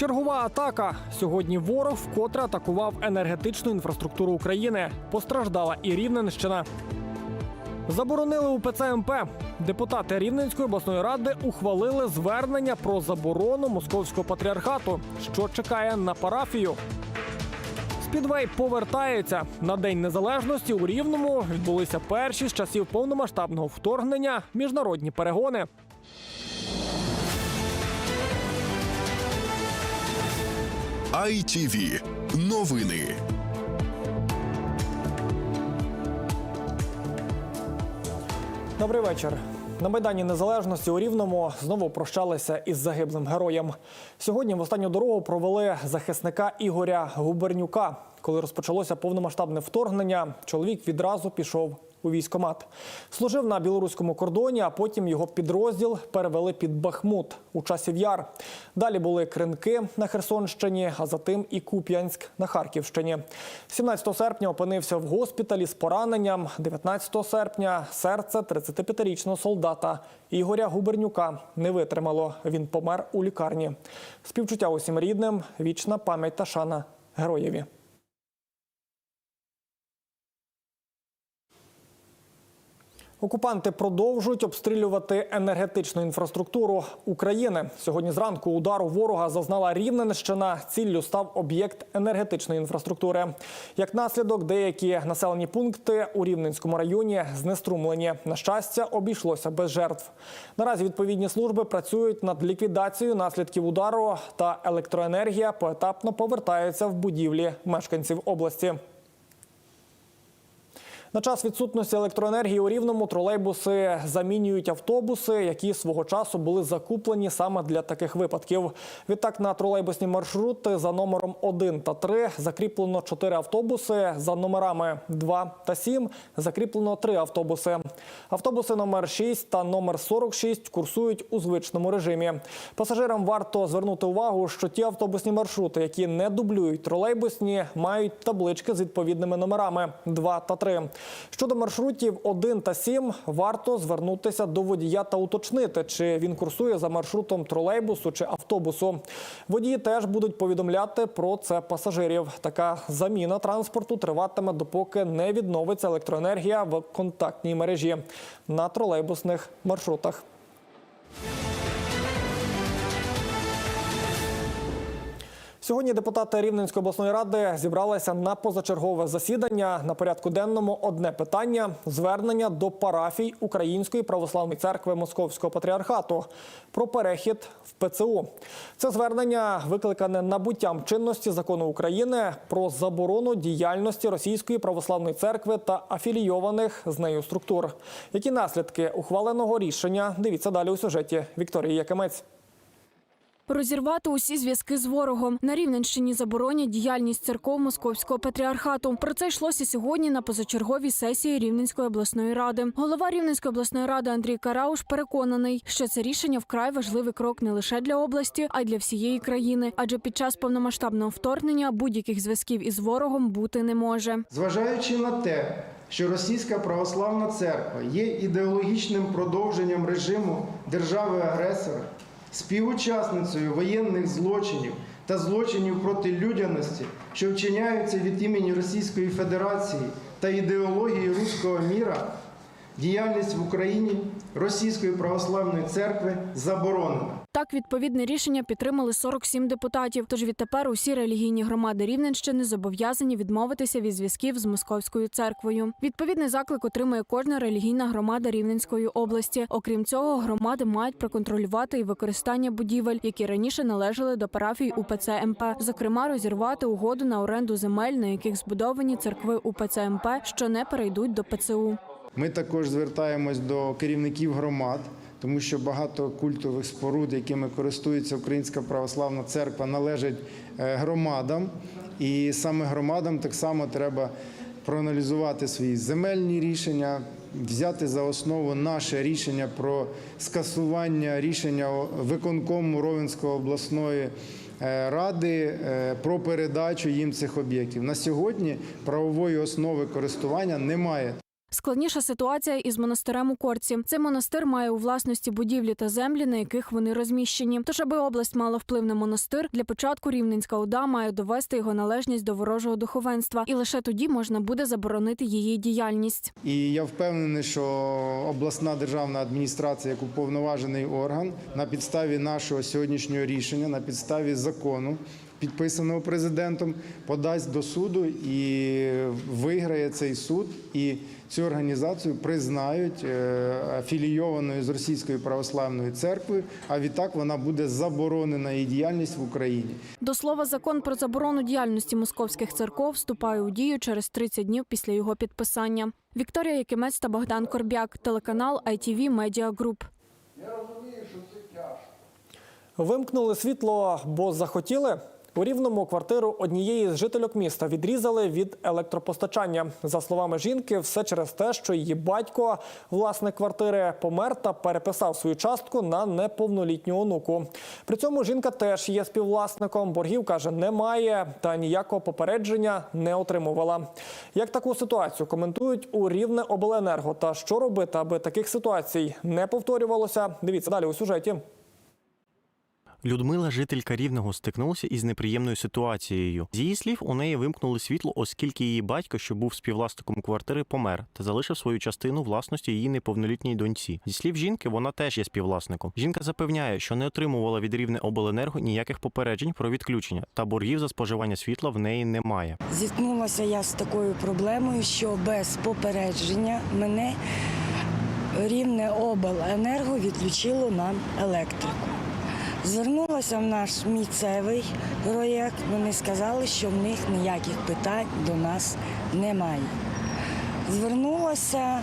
Чергова атака. Сьогодні ворог вкотре атакував енергетичну інфраструктуру України. Постраждала і Рівненщина. Заборонили УПЦ МП. Депутати Рівненської обласної ради ухвалили звернення про заборону московського патріархату, що чекає на парафію. Спідвей повертається на День Незалежності у Рівному. Відбулися перші з часів повномасштабного вторгнення міжнародні перегони. ITV. Новини. Добрий вечір. На Майдані Незалежності у Рівному знову прощалися із загиблим героєм. Сьогодні в останню дорогу провели захисника Ігоря Губернюка. Коли розпочалося повномасштабне вторгнення, чоловік відразу пішов у військомат. Служив на білоруському кордоні, а потім його підрозділ перевели під Бахмут у часів яр. Далі були Кринки на Херсонщині, а затим і Куп'янськ на Харківщині. 17 серпня опинився в госпіталі з пораненням. 19 серпня серце 35-річного солдата Ігоря Губернюка не витримало. Він помер у лікарні. Співчуття усім рідним, вічна пам'ять та шана героєві. Окупанти продовжують обстрілювати енергетичну інфраструктуру України. Сьогодні зранку удару ворога зазнала Рівненщина. Ціллю став об'єкт енергетичної інфраструктури. Як наслідок, деякі населені пункти у Рівненському районі знеструмлені. На щастя, обійшлося без жертв. Наразі відповідні служби працюють над ліквідацією наслідків удару, та електроенергія поетапно повертається в будівлі мешканців області. На час відсутності електроенергії у рівному тролейбуси замінюють автобуси, які свого часу були закуплені саме для таких випадків. Відтак на тролейбусні маршрути за номером 1 та 3 закріплено 4 автобуси. За номерами 2 та 7 закріплено 3 автобуси. Автобуси номер 6 та номер 46 курсують у звичному режимі. Пасажирам варто звернути увагу, що ті автобусні маршрути, які не дублюють тролейбусні, мають таблички з відповідними номерами 2 та 3. Щодо маршрутів 1 та 7, варто звернутися до водія та уточнити, чи він курсує за маршрутом тролейбусу чи автобусу. Водії теж будуть повідомляти про це пасажирів. Така заміна транспорту триватиме, допоки не відновиться електроенергія в контактній мережі на тролейбусних маршрутах. Сьогодні депутати Рівненської обласної ради зібралися на позачергове засідання. На порядку денному одне питання звернення до парафій Української православної церкви Московського патріархату про перехід в ПЦУ. Це звернення викликане набуттям чинності закону України про заборону діяльності Російської православної церкви та афілійованих з нею структур. Які наслідки ухваленого рішення? Дивіться далі у сюжеті Вікторії Якимець. Розірвати усі зв'язки з ворогом на Рівненщині заборонять діяльність церков Московського патріархату. Про це йшлося сьогодні на позачерговій сесії Рівненської обласної ради. Голова Рівненської обласної ради Андрій Карауш переконаний, що це рішення вкрай важливий крок не лише для області, а й для всієї країни. Адже під час повномасштабного вторгнення будь-яких зв'язків із ворогом бути не може. Зважаючи на те, що Російська православна церква є ідеологічним продовженням режиму держави-агресора, співучасницею воєнних злочинів та злочинів проти людяності, що вчиняються від імені Російської Федерації та ідеології руського міра, діяльність в Україні Російської православної церкви заборонена. Так, відповідне рішення підтримали 47 депутатів. Тож відтепер усі релігійні громади Рівненщини зобов'язані відмовитися від зв'язків з московською церквою. Відповідний заклик отримує кожна релігійна громада Рівненської області. Окрім цього, громади мають проконтролювати і використання будівель, які раніше належали до парафій УПЦ МП. Зокрема, розірвати угоду на оренду земель, на яких збудовані церкви УПЦ МП, що не перейдуть до ПЦУ. Ми також звертаємось до керівників громад, тому що багато культових споруд, якими користується Українська православна церква, належать е, громадам, і саме громадам так само треба проаналізувати свої земельні рішення, взяти за основу наше рішення про скасування рішення виконкому Ровенської обласної. е, Ради е, про передачу їм цих об'єктів на сьогодні правової основи користування немає. Складніша ситуація із монастирем у Корці. Цей монастир має у власності будівлі та землі, на яких вони розміщені. Тож, аби область мала вплив на монастир, для початку Рівненська ОДА має довести його належність до ворожого духовенства, і лише тоді можна буде заборонити її діяльність. І я впевнений, що обласна державна адміністрація, як уповноважений орган, на підставі нашого сьогоднішнього рішення, на підставі закону, підписаного президентом, подасть до суду і виграє цей суд. І цю організацію признають е, афілійованою з Російською православною церквою. А відтак вона буде заборонена її діяльність в Україні. До слова, закон про заборону діяльності московських церков вступає у дію через 30 днів після його підписання. Вікторія Якимець та Богдан Корбяк, телеканал ITV Media Group. Вимкнули світло, бо захотіли. У рівному квартиру однієї з жительок міста відрізали від електропостачання. За словами жінки, все через те, що її батько, власник квартири, помер та переписав свою частку на неповнолітню онуку. При цьому жінка теж є співвласником. Боргів каже, немає та ніякого попередження не отримувала. Як таку ситуацію коментують у рівне обленерго та що робити, аби таких ситуацій не повторювалося? Дивіться далі у сюжеті. Людмила, жителька Рівного, стикнулася із неприємною ситуацією. З її слів, у неї вимкнули світло, оскільки її батько, що був співвласником квартири, помер та залишив свою частину власності її неповнолітній доньці. Зі слів жінки, вона теж є співвласником. Жінка запевняє, що не отримувала від рівне обленерго ніяких попереджень про відключення, та боргів за споживання світла в неї немає. Зіткнулася я з такою проблемою, що без попередження мене рівне обленерго відключило нам електрику. Звернулася в наш місцевий проєкт. Вони сказали, що в них ніяких питань до нас немає. Звернулася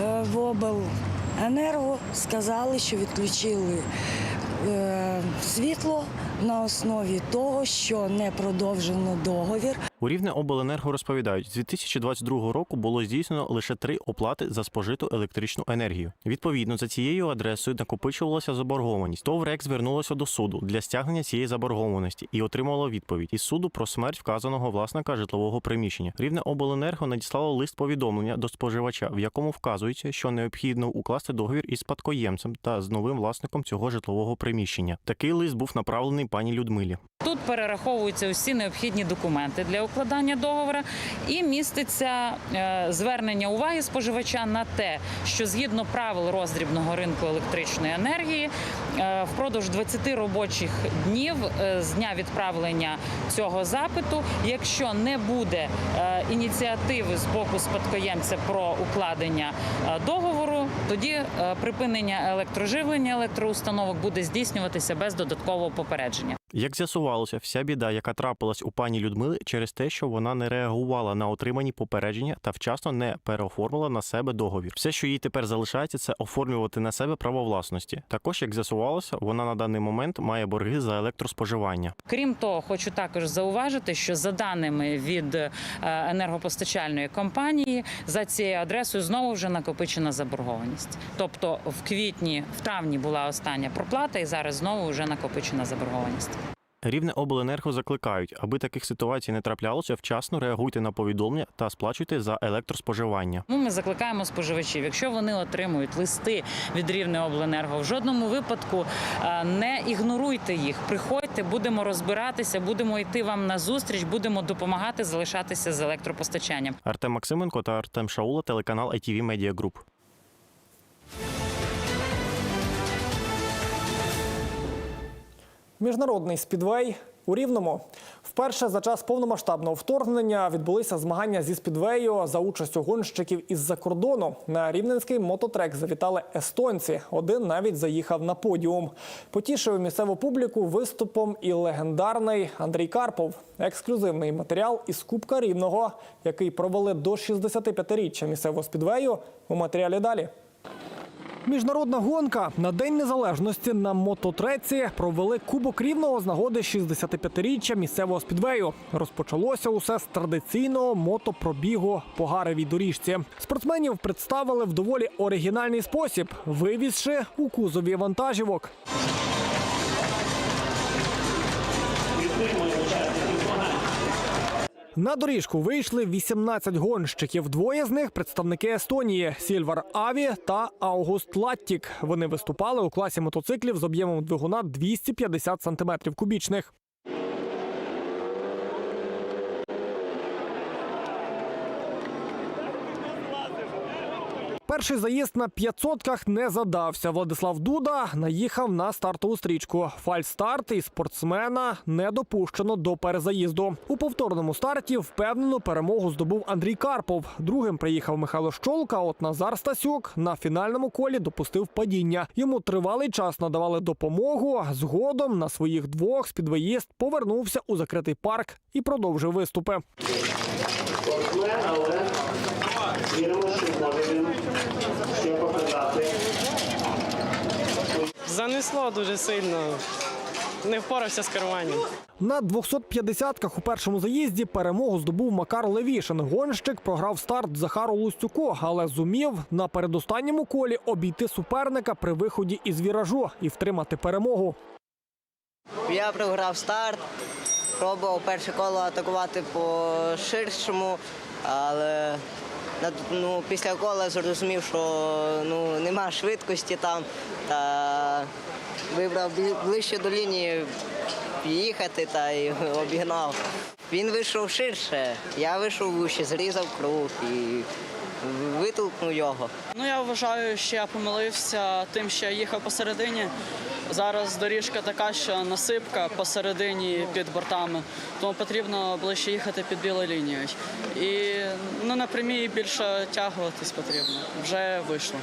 е, в обленерго, сказали, що відключили е, світло на основі того, що не продовжено договір. У рівне обленерго розповідають, з 2022 року було здійснено лише три оплати за спожиту електричну енергію. Відповідно, за цією адресою накопичувалася заборгованість. ТОВ РЕК звернулося до суду для стягнення цієї заборгованості і отримало відповідь із суду про смерть вказаного власника житлового приміщення. Рівне обленерго надіслало лист повідомлення до споживача, в якому вказується, що необхідно укласти договір із спадкоємцем та з новим власником цього житлового приміщення. Такий лист був направлений пані Людмилі. Тут перераховуються усі необхідні документи для укладання договору і міститься е, звернення уваги споживача на те, що згідно правил роздрібного ринку електричної енергії е, впродовж 20 робочих днів е, з дня відправлення цього запиту, якщо не буде ініціативи з боку спадкоємця про укладення договору, тоді припинення електроживлення електроустановок буде здійснюватися без додаткового попередження. Як з'ясувалося, вся біда, яка трапилась у пані Людмили, через те, що вона не реагувала на отримані попередження та вчасно не переоформила на себе договір. Все, що їй тепер залишається, це оформлювати на себе право власності. Також, як з'ясувалося, вона на даний момент має борги за електроспоживання. Крім того, хочу також зауважити, що за даними від е, енергопостачальної компанії, за цією адресою знову вже накопичена заборгованість. Тобто в квітні, в травні була остання проплата, і зараз знову вже накопичена заборгованість. Рівне обленерго закликають, аби таких ситуацій не траплялося, вчасно реагуйте на повідомлення та сплачуйте за електроспоживання. Ну, ми закликаємо споживачів, якщо вони отримують листи від рівне обленерго, в жодному випадку е, не ігноруйте їх. Приходьте, будемо розбиратися, будемо йти вам на зустріч, будемо допомагати залишатися з електропостачанням. Артем Максименко та Артем Шаула, телеканал ITV Media Group. Міжнародний спідвей у Рівному. Вперше за час повномасштабного вторгнення відбулися змагання зі спідвею за участю гонщиків із-за кордону. На рівненський мототрек завітали естонці. Один навіть заїхав на подіум. Потішив місцеву публіку виступом і легендарний Андрій Карпов. Ексклюзивний матеріал із Кубка Рівного, який провели до 65-річчя місцевого спідвею. У матеріалі далі. Міжнародна гонка на День Незалежності на мототреці провели Кубок Рівного з нагоди 65-річчя місцевого спідвею. Розпочалося усе з традиційного мотопробігу по гаревій доріжці. Спортсменів представили в доволі оригінальний спосіб, вивізши у кузові вантажівок. На доріжку вийшли 18 гонщиків. Двоє з них представники Естонії Сільвар Аві та Аугуст Латтік. Вони виступали у класі мотоциклів з об'ємом двигуна 250 см кубічних. Перший заїзд на 500-ках не задався. Владислав Дуда наїхав на стартову стрічку. Фальстарт і спортсмена не допущено до перезаїзду. У повторному старті впевнену перемогу здобув Андрій Карпов. Другим приїхав Михайло Щолка. От Назар Стасюк на фінальному колі допустив падіння. Йому тривалий час надавали допомогу. Згодом на своїх двох спідвоїзд повернувся у закритий парк і продовжив виступи. спортсмен, але віримо, що зможе він ще показати. Занесло дуже сильно. Не впорався з керуванням. На 250-ках у першому заїзді перемогу здобув Макар Левішин. Гонщик програв старт Захару Лустюку, але зумів на передостанньому колі обійти суперника при виході із віражу і втримати перемогу. Я програв старт, пробував перше коло атакувати по ширшому, але ну, після кола зрозумів, що ну, нема швидкості там та вибрав ближче до лінії їхати та й обігнав. Він вийшов ширше, я вийшов вище, зрізав круг і витолкнув його. Ну я вважаю, що я помилився тим, що я їхав посередині. Зараз доріжка така, що насипка посередині під бортами, тому потрібно ближче їхати під білою лінією. І ну, на прямій більше тягуватись потрібно. Вже вийшло.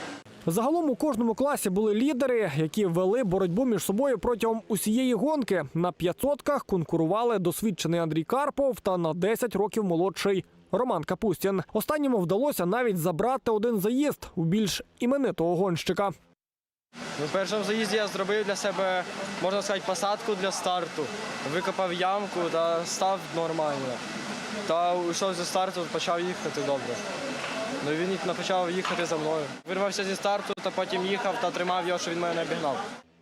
Загалом у кожному класі були лідери, які вели боротьбу між собою протягом усієї гонки. На 500-ках конкурували досвідчений Андрій Карпов та на 10 років молодший Роман Капустін. Останньому вдалося навіть забрати один заїзд у більш іменитого гонщика. Ну, в першому заїзді я зробив для себе, можна сказати, посадку для старту. Викопав ямку та став нормально. Та йшов зі старту, почав їхати добре. Ну він почав їхати за мною. Вирвався зі старту, та потім їхав та тримав його, що він мене обігнав.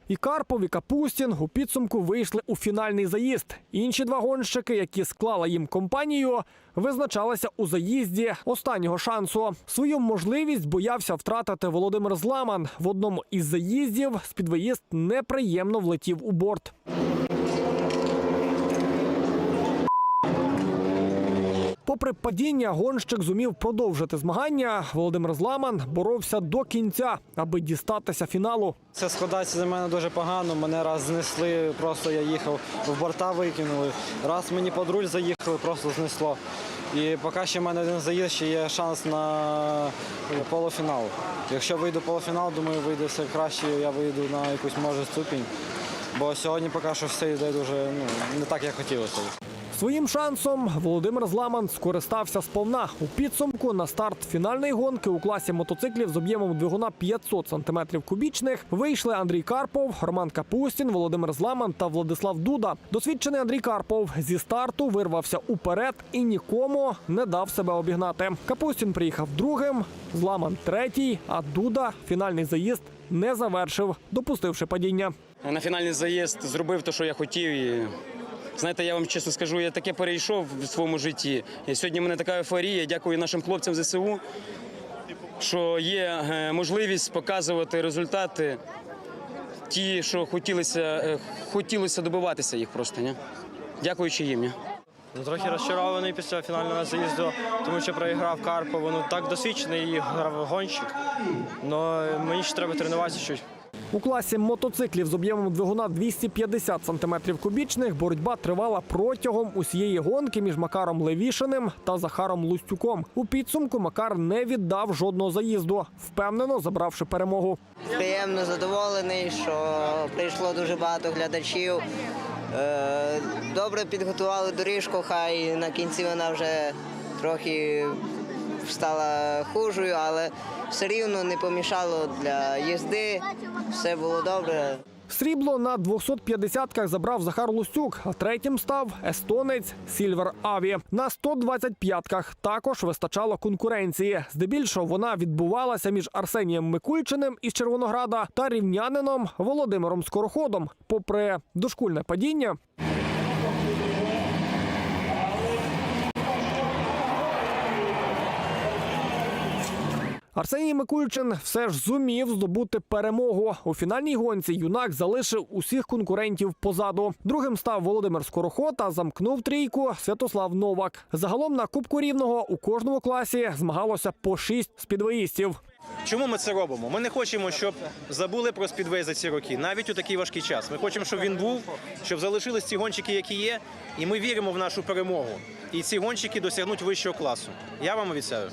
І Карпов, і Капустін у підсумку вийшли у фінальний заїзд. Інші два гонщики, які склали їм компанію, визначалися у заїзді останнього шансу. Свою можливість боявся втратити Володимир Зламан. В одному із заїздів спідвоїзд неприємно влетів у борт. Попри падіння, гонщик зумів продовжити змагання. Володимир Зламан боровся до кінця, аби дістатися фіналу. Це складається за мене дуже погано. Мене раз знесли, просто я їхав, в борта викинули. Раз мені под руль заїхали, просто знесло. І поки ще в мене один заїзд, ще є шанс на полуфінал. Якщо вийду полуфінал, думаю, вийде все краще, я вийду на якусь може ступінь. Бо сьогодні поки що все йде дуже ну, не так, як хотілося. Своїм шансом Володимир Зламан скористався сповна. У підсумку на старт фінальної гонки у класі мотоциклів з об'ємом двигуна 500 см кубічних вийшли Андрій Карпов, Роман Капустін, Володимир Зламан та Владислав Дуда. Досвідчений Андрій Карпов зі старту вирвався уперед і нікому не дав себе обігнати. Капустін приїхав другим, Зламан третій, а Дуда фінальний заїзд не завершив, допустивши падіння. на фінальний заїзд зробив те, що я хотів. І знаєте, я вам чесно скажу, я таке перейшов в своєму житті. І сьогодні в мене така ейфорія. Дякую нашим хлопцям ЗСУ, що є е, можливість показувати результати. Ті, що хотілося, е, хотілося добиватися їх просто. Ні? Дякуючи їм. Ні? Ну, трохи розчарований після фінального заїзду, тому що проіграв Карпову. Ну так досвідчений і гонщик. Але мені ще треба тренуватися чуть. У класі мотоциклів з об'ємом двигуна 250 см кубічних боротьба тривала протягом усієї гонки між Макаром Левішиним та Захаром Лустюком. У підсумку Макар не віддав жодного заїзду, впевнено забравши перемогу. Приємно задоволений, що прийшло дуже багато глядачів. Е, Добре підготували доріжку, хай на кінці вона вже трохи стала хужою, але все рівно не помішало для їзди. Все було добре. Срібло на 250-ках забрав Захар Лустюк, а третім став естонець Сільвер Аві. На 125-ках також вистачало конкуренції. Здебільшого вона відбувалася між Арсенієм Микульчиним із Червонограда та рівнянином Володимиром Скороходом. Попри дошкульне падіння, Арсеній Микульчин все ж зумів здобути перемогу. У фінальній гонці юнак залишив усіх конкурентів позаду. Другим став Володимир Скороход, а замкнув трійку Святослав Новак. Загалом на Кубку Рівного у кожному класі змагалося по шість спідвоїстів. Чому ми це робимо? Ми не хочемо, щоб забули про спідвей за ці роки, навіть у такий важкий час. Ми хочемо, щоб він був, щоб залишились ці гонщики, які є, і ми віримо в нашу перемогу. І ці гонщики досягнуть вищого класу. Я вам обіцяю.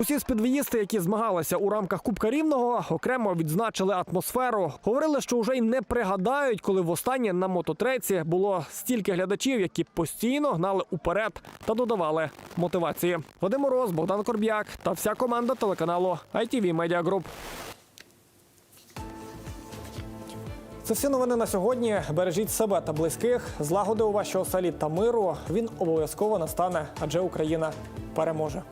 Усі спідвеїсти, які змагалися у рамках Кубка Рівного, окремо відзначили атмосферу. Говорили, що вже й не пригадають, коли востаннє на мототреці було стільки глядачів, які постійно гнали уперед та додавали мотивації. Вадим Мороз, Богдан Корб'як та вся команда телеканалу ITV Media Group. Це всі новини на сьогодні. Бережіть себе та близьких, злагоди у вашій оселі та миру. Він обов'язково настане, адже Україна переможе.